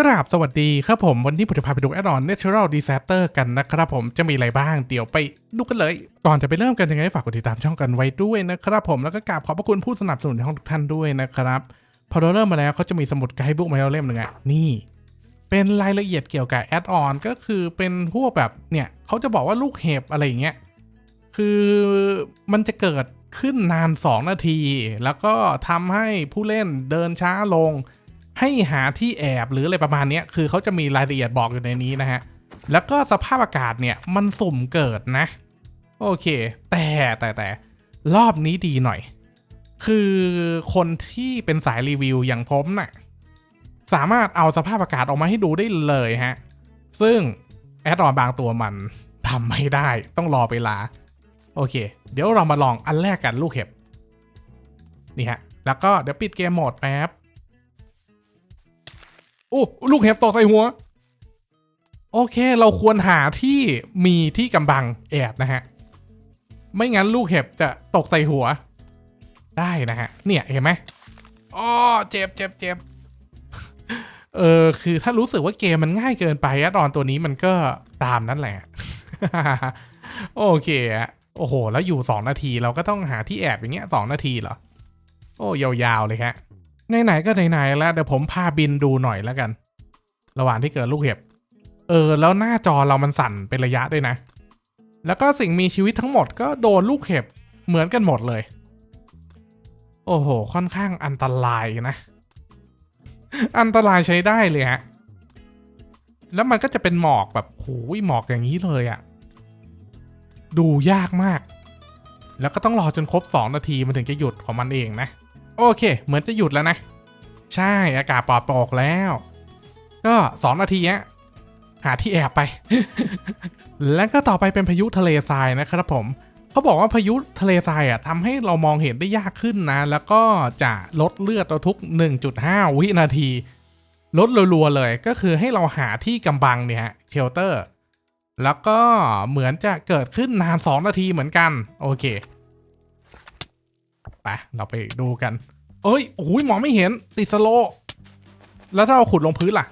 กราบสวัสดีครับผม วันนี้ผมจะพาไปดูแอดออน Natural Disaster กันนะครับผมจะมีอะไรบ้างเดี๋ยวไปดูกันเลย ก่อนจะไปเริ่มกันยังไงฝากกดติดตามช่องกันไว้ด้วยนะครับผมแล้วก็กราบขอบพระคุณผู้สนับสนุนในห้องทุกท่านด้วยนะครับ พอเราเริ่มมาแล้วเขาจะมีสมุดไกด์บุ๊กมาให้เราเล่มหนึ่งอะนี่ เป็นรายละเอียดเกี่ยวกับแอดออนก็คือเป็นพวกแบบเนี่ยเขาจะบอกว่าลูกเห็บอะไรอย่างเงี้ยคือมันจะเกิดขึ้นนาน 2 นาที แล้วก็ทำให้ผู้เล่นเดินช้าลง ให้หาที่แอบหรืออะไรประมาณนี้คือเขาจะมีรายละเอียดบอกอยู่ในนี้นะฮะ แล้วก็สภาพอากาศเนี่ยมันสุ่มเกิดนะ โอเค แต่แต่แต่รอบนี้ดีหน่อย คือคนที่เป็นสายรีวิวอย่างผมน่ะสามารถเอาสภาพอากาศออกมาให้ดูได้เลยฮะ ซึ่งแอดออนบางตัวมันทำไม่ได้ต้องรอเวลา โอเค เดี๋ยวเรามาลองอันแรกกันลูกเห็บ นี่ฮะ แล้วก็เดี๋ยวปิดเกมโหมดแป๊บ โอ้ลูกเห็บตกใส่หัว โอเค เราควรหาที่มีที่กำบังแอบนะฮะ ไม่งั้นลูกเห็บจะตกใส่หัว ได้นะฮะ เนี่ยเห็นไหมอ๋อเจ็บเจ็บเจ็บเออคือถ้ารู้สึกว่าเกมมันง่ายเกินไปอะตอนตัวนี้มันก็ตามนั่นแหละ โอเคอะโอ้โห แล้วอยู่ 2 นาทีเราก็ต้องหาที่แอบอย่างเงี้ยสองนาทีเหรอ โอ้ยาวๆเลยฮะ ไหนๆก็ไหนๆแล้วเดี๋ยวผมพาบินดูหน่อยแล้วกัน ระหว่างที่เกิดลูกเห็บ เออ แล้วหน้าจอเรามันสั่นเป็นระยะด้วยนะ แล้วก็สิ่งมีชีวิตทั้งหมดก็โดนลูกเห็บเหมือนกันหมดเลย โอ้โห ค่อนข้างอันตรายนะ อันตรายใช้ได้เลยฮะ แล้วมันก็จะเป็นหมอกแบบโอ้ยหมอกอย่างนี้เลยอะดูยากมาก แล้วก็ต้องรอจนครบ 2 นาทีมันถึงจะหยุดของมันเองนะ โอเค เหมือนจะหยุดแล้วนะ ใช่อากาศปลอดโปร่งแล้ว ก็2นาทีฮะหาที่แอบไป แล้วก็ต่อไปเป็นพายุทะเลทรายนะครับผมเขาบอกว่าพายุทะเลทรายอะทำให้เรามองเห็นได้ยากขึ้นนะ แล้วก็จะลดเลือดเราทุก 1.5 วินาที ลดรัวๆเลยก็คือให้เราหาที่กำบังเนี่ยเชลเตอร์ แล้วก็เหมือนจะเกิดขึ้นนาน 2 นาทีเหมือนกัน โอเค ไป เราไปดูกัน เอ้ยโอ้ยมองไม่เห็น ติดสโล แล้วถ้าเราขุดลงพื้นล่ะ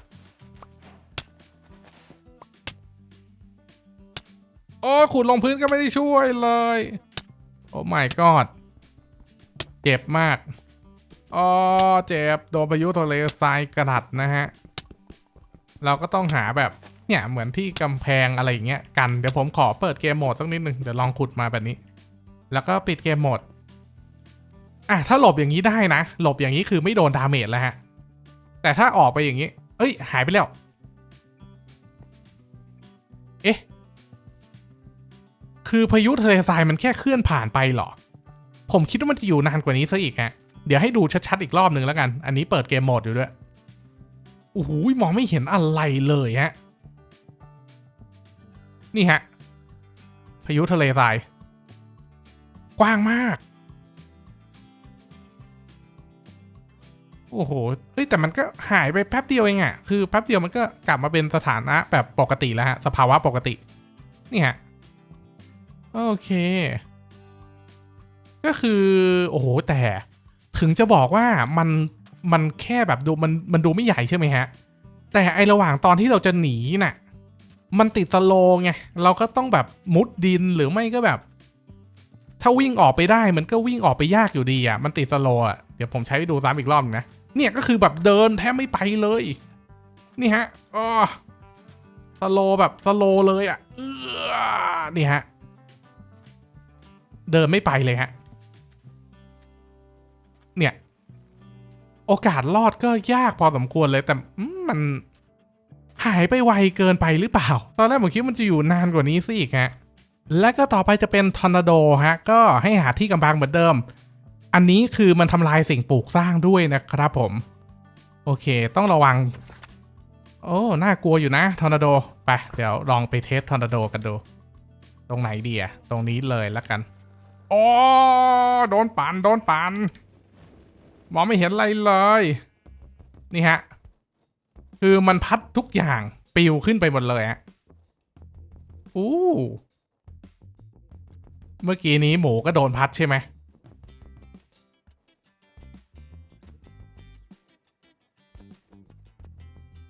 โอ้ขุดลงพื้นก็ไม่ได้ช่วยเลย โอ้ my god เจ็บมากอ๋อเจ็บ โดนพายุทะเลทรายกระดัดนะฮะ เราก็ต้องหาแบบ เนี่ย เหมือนที่กำแพงอะไรอย่างเงี้ยกัน เดี๋ยวผมขอเปิดเกมโหมดสักนิดหนึ่งเดี๋ยวลองขุดมาแบบนี้ แล้วก็ปิดเกมโหมด อะถ้าหลบอย่างนี้ได้นะ หลบอย่างนี้คือไม่โดนดาเมจแล้วฮะ แต่ถ้าออกไปอย่างนี้ เอ้ย หายไปแล้ว เอ๊ะ คือพายุทะเลทรายมันแค่เคลื่อนผ่านไปหรอ ผมคิดว่ามันจะอยู่นานกว่านี้ซะอีกฮะ เดี๋ยวให้ดูชัดๆอีกรอบหนึ่งแล้วกัน อันนี้เปิดเกมโหมดอยู่ด้วย โอ้โหมองไม่เห็นอะไรเลยฮะ นี่ฮะ พายุทะเลทราย กว้างมาก โอ้โหเฮ้ยแต่มันก็หายไปแป๊บเดียวเองอะคือแป๊บเดียวมันก็กลับมาเป็นสถานะแบบปกติแล้วฮะ สภาวะปกติ นี่ฮะ โอเค ก็คือ โอ้โห แต่ถึงจะบอกว่ามันมันแค่แบบดูมันมันดูไม่ใหญ่ใช่ไหมฮะ แต่ไอระหว่างตอนที่เราจะหนีน่ะ มันติดสโลว์ไง เราก็ต้องแบบมุดดินหรือไม่ก็แบบ ถ้าวิ่งออกไปได้มันก็วิ่งออกไปยากอยู่ดีอะ มันติดสโลอะ เดี๋ยวผมใช้ดูซ้ำอีกรอบหนึ่งนะ เนี่ยก็คือแบบเดินแทบไม่ไปเลย นี่ฮะอ๋อสโลแบบสโลเลยอะเออนี่ฮะ เดินไม่ไปเลยฮะ เนี่ย โอกาสรอดก็ยากพอสมควรเลยแต่มมันหายไปไวเกินไปหรือเปล่า ตอนแรกผมคิดมันจะอยู่นานกว่านี้สิอีกฮะ และก็ต่อไปจะเป็นทอร์นาโดฮะ ก็ให้หาที่กำบังเหมือนเดิม อันนี้คือมันทำลายสิ่งปลูกสร้างด้วยนะครับผม โอเค ต้องระวัง โอ้ น่ากลัวอยู่นะ ทอร์นาโด ไป เดี๋ยวลองไปเทสทอร์นาโดกันดู ตรงไหนดีอะตรงนี้เลยแล้วกัน โอ้ โดนปันโดนปันมองไม่เห็นอะไรเลย นี่ฮะ คือมันพัดทุกอย่างปิวขึ้นไปหมดเลยฮะอู้ เมื่อกี้นี้หมูก็โดนพัดใช่ไหม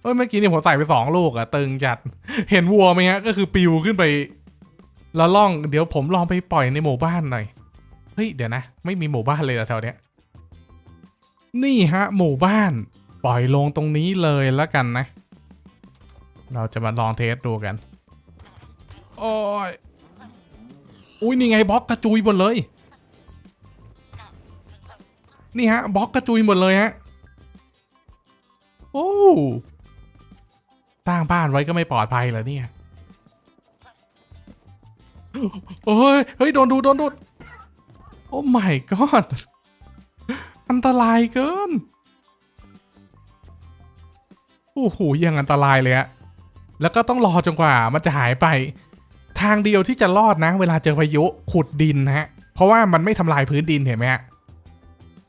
เอ้ยเมื่อกี้นี่ผมใส่ไปสองลูกอะตึงจัด เห็นวัวไหมฮะ ก็คือปิวขึ้นไป แล้วล่องเดี๋ยวผมลองไปปล่อยในหมู่บ้านหน่อย เฮ้ยเดี๋ยวนะ ไม่มีหมู่บ้านเลยแถวเนี้ย นี่ฮะ หมู่บ้าน ปล่อยลงตรงนี้เลยแล้วกันนะ เราจะมาลองเทสดูกัน โอ้ย อุ้ยนี่ไงบล็อกกระจุยหมดเลย นี่ฮะบล็อกกระจุยหมดเลยฮะ โอ้ ร้างบ้านไว้ก็ไม่ปลอดภัยเหรอเนี่ยโอ้ยเฮ้ยโดนดูโดนดูโอ้ my god อันตรายเกินโอ้โหยังอันตรายเลยอะแล้วก็ต้องรอจนกว่ามันจะหายไป ทางเดียวที่จะรอดนะ เวลาเจอพายุขุดดินนะฮะ เพราะว่ามันไม่ทำลายพื้นดินเห็นไหมฮะ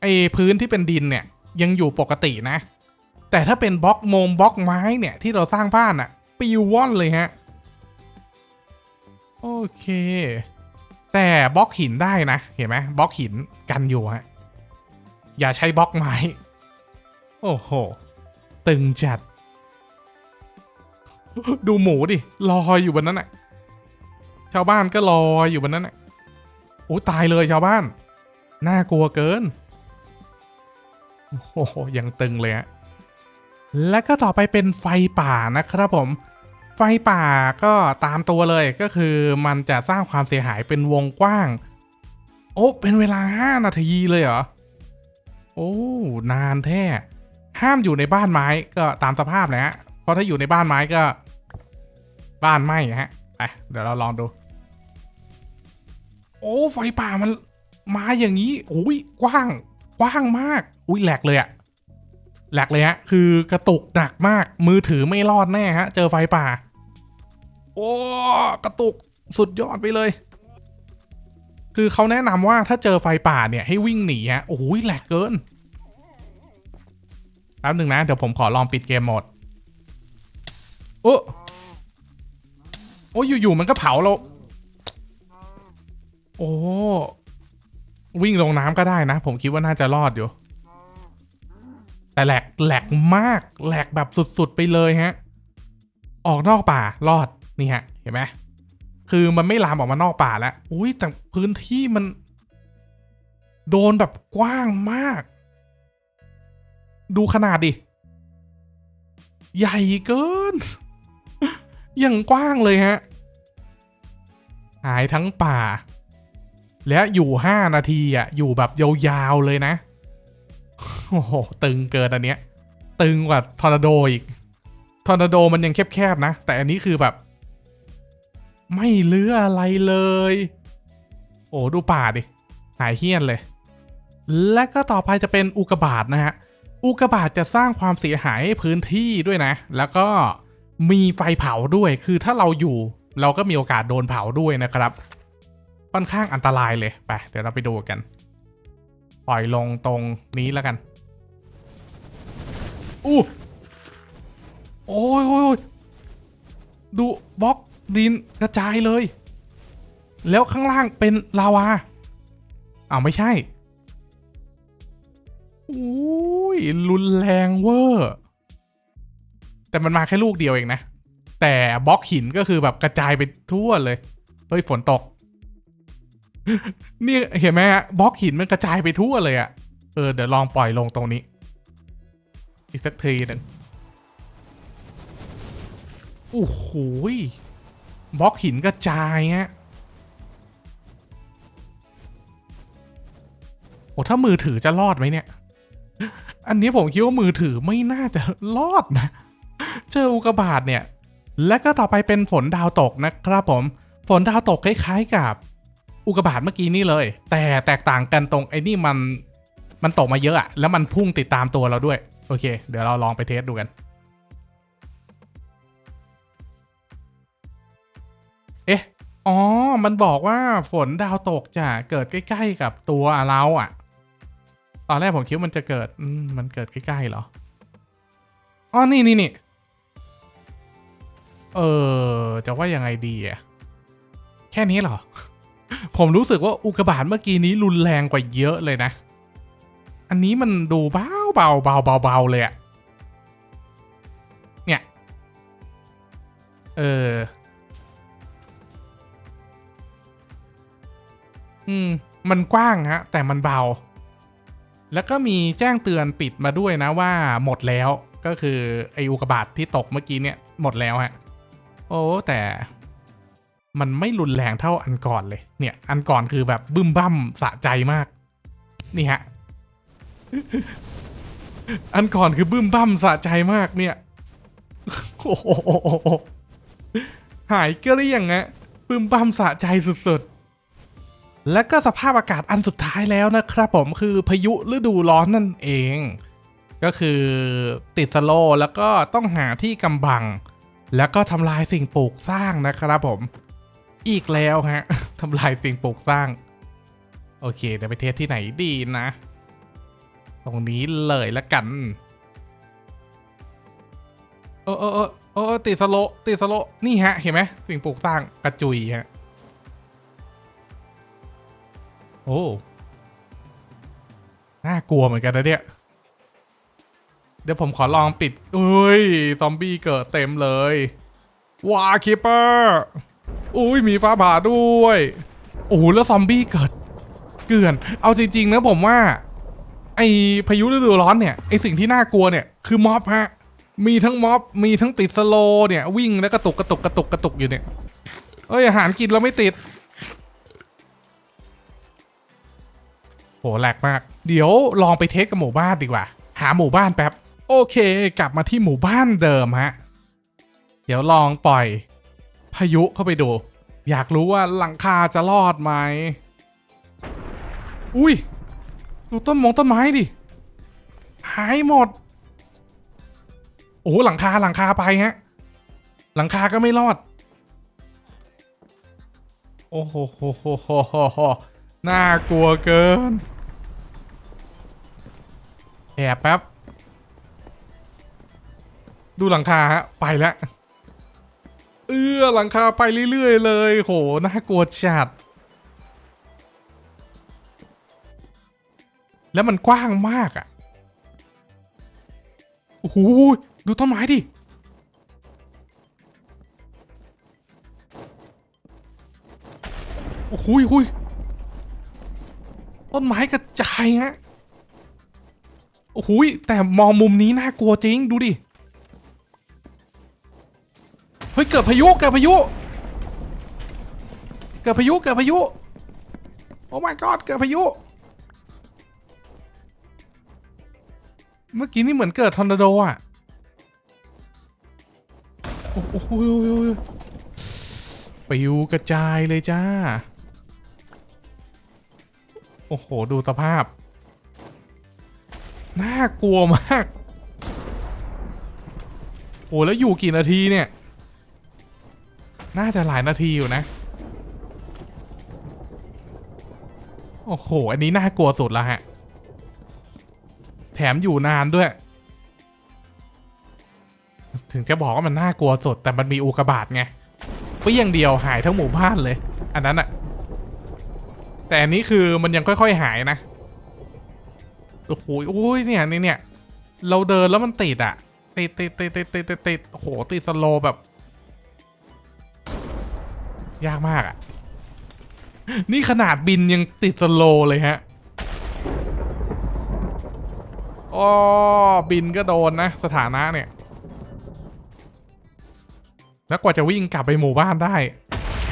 ไอพื้นที่เป็นดินเนี่ยยังอยู่ปกตินะ แต่ถ้าเป็นบล็อกโมงบล็อกไม้เนี่ยที่เราสร้างบ้านอะปิวว่อนเลยฮะ โอเค แต่บล็อกหินได้นะ เห็นไหมบล็อกหินกันอยู่ฮะ อย่าใช้บล็อกไม้ โอ้โห ตึงจัด ดูหมูดิลอยอยู่บนนั้นน่ะชาวบ้านก็ลอยอยู่บนนั้นน่ะโอ้ตายเลยชาวบ้าน น่ากลัวเกิน โอ้โหยังตึงเลยฮะ และก็ต่อไปเป็นไฟป่านะครับผม ไฟป่าก็ตามตัวเลยก็คือมันจะสร้างความเสียหายเป็นวงกว้าง โอ้เป็นเวลา 5 นาทีเลยเหรอ โอ้นานแท้ห้ามอยู่ในบ้านไม้ก็ตามสภาพนะฮะเพราะถ้าอยู่ในบ้านไม้ก็ บ้านไหม้ฮะไปเดี๋ยวเราลองดู โอ้ไฟป่ามันมาอย่างนี้โอ้ยกว้าง กว้างมาก อุ้ยแหลกเลยอะ หลกเลยฮะคือกระตุกหนักมาก มือถือไม่รอดแน่ฮะ เจอไฟป่า โอ้กระตุกสุดยอดไปเลย คือเขาแนะนำว่าถ้าเจอไฟป่าเนี่ยให้วิ่งหนีฮะโอ้ยแหลกเกินแป๊บหนึ่งนะ เดี๋ยวผมขอลองปิดเกมโหมด โอ้โอ้อยู่ๆมันก็เผาเรา โอ้ วิ่งลงน้ำก็ได้นะ ผมคิดว่าน่าจะรอดอยู่ แต่แหลกแหลกมากแหลกแบบสุดๆไปเลยฮะ ออกนอกป่ารอดนี่ฮะ เห็นไหมคือมันไม่ลามออกมานอกป่าแล้วอุ้ยแต่พื้นที่มัน โดนแบบกว้างมาก ดูขนาดดิ ใหญ่เกิน อย่างกว้างเลยฮะ หายทั้งป่า และอยู่ห้านาทีอะ อยู่แบบยาวๆเลยนะ โอ้โห ตึงเกินอันเนี้ย ตึงกว่าทอร์นาโดอีก ทอร์นาโดมันยังแคบๆนะ แต่อันนี้คือแบบ ไม่เลืออะไรเลย โอ้ดูป่าดิ หายเฮี้ยนเลย และก็ต่อไปจะเป็นอุกบาตนะฮะ อุกบาตจะสร้างความเสียหายให้พื้นที่ด้วยนะ แล้วก็มีไฟเผาด้วย คือถ้าเราอยู่ เราก็มีโอกาสโดนเผาด้วยนะครับ ค่อนข้างอันตรายเลย ไป เดี๋ยวเราไปดูกัน ปล่อยลงตรงนี้แล้วกัน อู้โอ้ยโอ้ยดูบล็อกดินกระจายเลย แล้วข้างล่างเป็นลาวาอ้าวไม่ใช่อุ้ยรุนแรงเวอร์ แต่มันมาแค่ลูกเดียวเองนะ แต่บล็อกหินก็คือแบบกระจายไปทั่วเลย เฮ้ยฝนตก นี่เห็นไหมฮะบล็อกหินมันกระจายไปทั่วเลยอะเออเดี๋ยวลองปล่อยลงตรงนี้ อีกสักทีหนึ่งโอ้โหยบล็อกหินกระจายฮะโอ้ถ้ามือถือจะรอดไหมเนี่ย อันนี้ผมคิดว่ามือถือไม่น่าจะรอดนะ เจออุกบาตเนี่ย และก็ต่อไปเป็นฝนดาวตกนะครับผม ฝนดาวตกคล้าย ๆกับ อุกบาตเมื่อกี้นี่เลย แต่แตกต่างกันตรงไอ้นี่มันมันตกมาเยอะอะแล้วมันพุ่งติดตามตัวเราด้วย อเค เดี๋ยวเราลองไปเทสดูกัน เอ๊ะ อ๋อ มันบอกว่าฝนดาวตกจะเกิดใกล้ๆกับตัวเราอะตอนแรกผมคิดว่ามันจะเกิดอืมมันเกิดใกล้ๆเหรอ อ๋อ นี่นี่นี่เออ จะว่ายังไงดีอะแค่นี้เหรอ ผมรู้สึกว่าอุกกาบาตเมื่อกี้นี้รุนแรงกว่าเยอะเลยนะ อันนี้มันดูเบา เบาเบาเบาเบาเลยอะเนี่ย เออ อืม มันกว้างฮะ แต่มันเบา แล้วก็มีแจ้งเตือนปิดมาด้วยนะว่าหมดแล้ว ก็คือไออุกบาตที่ตกเมื่อกี้เนี่ยหมดแล้วฮะ โอ้แต่มันไม่รุนแรงเท่าอันก่อนเลย เนี่ย อันก่อนคือแบบบึ้มบั้มสะใจมาก นี่ฮะ อันก่อนคือบึ้มบั้มสะใจมากเนี่ยโอ้โหหายเกลี้ยงอะบึ้มบั้มสะใจสุดๆ และก็สภาพอากาศอันสุดท้ายแล้วนะครับผมคือพายุฤดูร้อนนั่นเอง ก็คือติดสโลแล้วก็ต้องหาที่กำบัง แล้วก็ทำลายสิ่งปลูกสร้างนะครับผม อีกแล้วฮะทำลายสิ่งปลูกสร้าง โอเคเดี๋ยวไปเทสที่ไหนดีนะ ตรงนี้เลยละกันเออเออเออเออติดสโลติดสโลนี่ฮะ เห็นไหมสิ่งปลูกสร้างกระจุยฮะ โอ้น่ากลัวเหมือนกันนะเนี่ย เดี๋ยวผมขอลองปิดเอ้ย ซอมบี้เกิดเต็มเลย ว้าคิปเปอร์อุ้ยมีฟ้าผ่าด้วย โอ้โหแล้วซอมบี้เกิด เกลื่อน เอาจริง ๆ นะผมว่า ไอพายุฤดูร้อนเนี่ยไอสิ่งที่น่ากลัวเนี่ยคือม็อบฮะมีทั้งม็อบมีทั้งติดสโลเนี่ยวิ่งแล้วกระตุกกระตุกกระตุกกระตุกอยู่เนี่ยเอ้ยอาหารกินเราไม่ติดโหแหลกมาก เดี๋ยวลองไปเทสกับหมู่บ้านดีกว่า หาหมู่บ้านแป๊บ โอเค กลับมาที่หมู่บ้านเดิมฮะ เดี๋ยวลองปล่อย พายุเข้าไปดู อยากรู้ว่าหลังคาจะรอดไหม อุ้ย ดูต้นมงต้นไม้ดิ หายหมด โอ้โหหลังคาหลังคาไปฮะ หลังคาก็ไม่รอด โอ้โหโหโหโหโหโหน่ากลัวเกิน แอบแป๊บ ดูหลังคาฮะ ไปแล้ว เออหลังคาไปเรื่อย ๆ เลย โห น่ากลัวจัด แล้วมันกว้างมากอะ่ะโอ้โหดูต้นไม้ดิโอ้โหหุยต้นไม้กระจายฮะโอ้โหแต่มองมุมนี้น่ากลัวจริงดูดิเฮ้ยเกิดพายุเกิดพายุ เกิดพายุเกิดพายุโอ้ my god เกิดพายุ เมื่อกี้นี่เหมือนเกิดทอร์นาโดอะ โอ้โหปิวกระจายเลยจ้า โอ้โห ดูสภาพ น่ากลัวมาก โอ้แล้วอยู่กี่นาทีเนี่ย น่าจะหลายนาทีอยู่นะ โอ้โห อันนี้น่ากลัวสุดล้วฮะ มอยู่นานด้วย ถึงจะบอกว่ามันน่ากลัวสด แต่มันมีอุกบาตไงเปี้ยงเดียวหายทั้งหมู่บ้านเลย อันนั้นอะแต่อันนี้คือมันยังค่อย ๆ หายนะโอ้โหอุ้ยเนี่ยนี่เนี่ย เราเดินแล้วมันติดอะติดติดติดติดติดติดติดโหติดสโลแบบ ยากมากอะนี่ขนาดบินยังติดสโลเลยฮะ อ๋อบินก็โดนนะ สถานะเนี่ย แล้วกว่าจะวิ่งกลับไปหมู่บ้านได้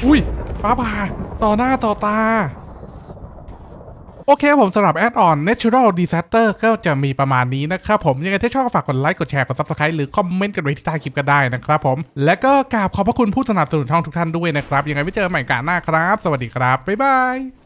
อุ้ยป้าผ่าต่อหน้าต่อตา โอเคผมสำหรับแอดออน Natural Disaster ก็จะมีประมาณนี้นะครับผม ยังไงถ้าชอบก็ฝากกดไลค์ กดแชร์ กด Subscribe หรือคอมเมนต์กันไว้ที่ใต้คลิปก็ได้นะครับผม และก็กราบขอบพระคุณผู้สนับสนุนช่องทุกท่านด้วยนะครับ ยังไงไว้เจอกันใหม่กันหน้าครับ สวัสดีครับ บ๊ายบาย